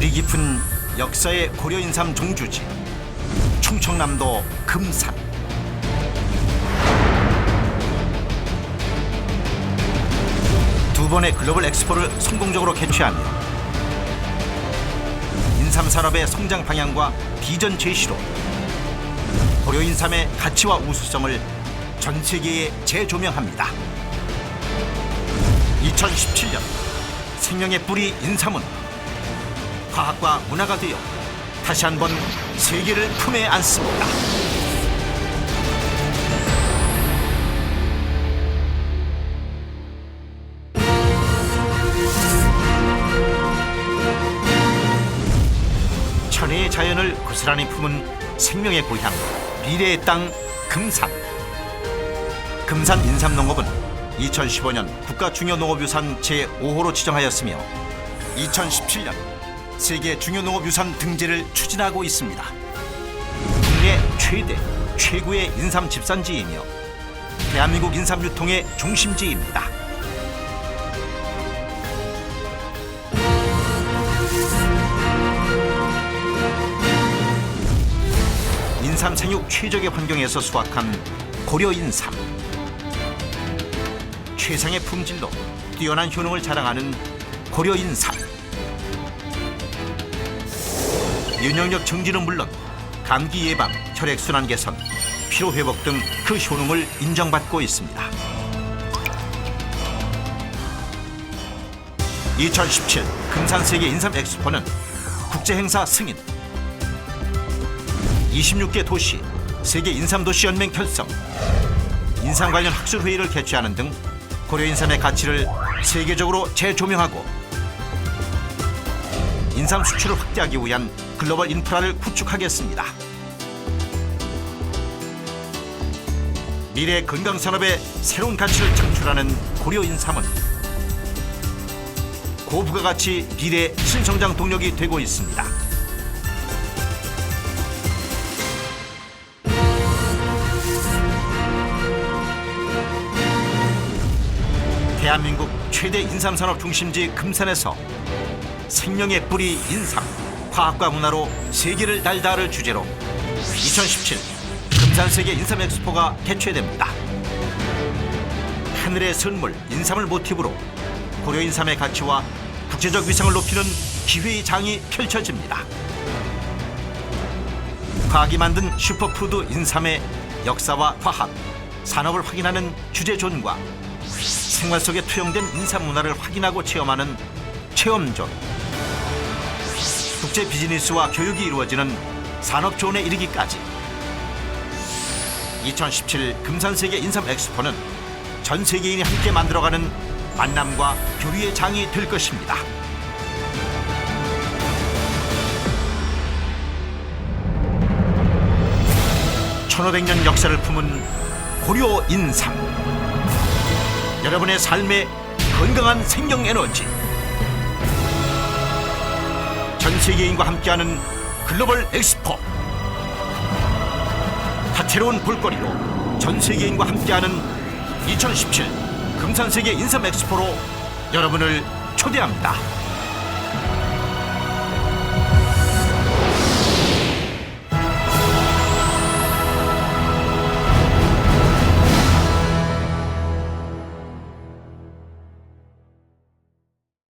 뿌리 깊은 역사의 고려 인삼 종주지 충청남도 금산 두 번의 글로벌 엑스포를 성공적으로 개최하며 인삼 산업의 성장 방향과 비전 제시로 고려 인삼의 가치와 우수성을 전 세계에 재조명합니다. 2017년 생명의 뿌리 인삼은 과학과 문화가 되어 다시 한번 세계를 품에 안습니다. 천혜의 자연을 고스란히 품은 생명의 고향 미래의 땅 금산 금산 인삼농업은 2015년 국가 중요 농업유산 제5호로 지정하였으며 2017년 세계 중요 농업유산 등재를 추진하고 있습니다. 국내 최대 최고의 인삼 집산지이며 대한민국 인삼 유통의 중심지입니다. 인삼 생육 최적의 환경에서 수확한 고려 인삼. 최상의 품질로 뛰어난 효능을 자랑하는 고려 인삼. 면역력 증진은 물론 감기 예방, 혈액 순환 개선, 피로 회복 등 그 효능을 인정받고 있습니다. 2017 금산 세계 인삼 엑스포는 국제 행사 승인, 26개 도시 세계 인삼 도시 연맹 결성, 인삼 관련 학술 회의를 개최하는 등 고려 인삼의 가치를 세계적으로 재조명하고 인삼 수출을 확대하기 위한 글로벌 인프라를 구축하겠습니다. 미래 건강 산업의 새로운 가치를 창출하는 고려 인삼은 고부가가치 미래 신성장 동력이 되고 있습니다. 대한민국 최대 인삼 산업 중심지 금산에서 생명의 뿌리 인삼 과학과 문화로 세계를 달다를 주제로 2017 금산 세계 인삼 엑스포가 개최됩니다. 하늘의 선물 인삼을 모티브로 고려 인삼의 가치와 국제적 위상을 높이는 기회의 장이 펼쳐집니다. 과학이 만든 슈퍼푸드 인삼의 역사와 과학, 산업을 확인하는 주제존과 생활 속에 투영된 인삼 문화를 확인하고 체험하는 체험존. 국제 비즈니스와 교육이 이루어지는 산업존에 이르기까지 2017 금산세계 인삼 엑스포는 전 세계인이 함께 만들어가는 만남과 교류의 장이 될 것입니다. 천오백 년 역사를 품은 고려 인삼. 여러분의 삶의 건강한 생명 에너지. 전 세계인과 함께하는 글로벌 엑스포. 다채로운 볼거리로 전 세계인과 함께하는 2017 금산세계 인삼 엑스포로 여러분을 초대합니다.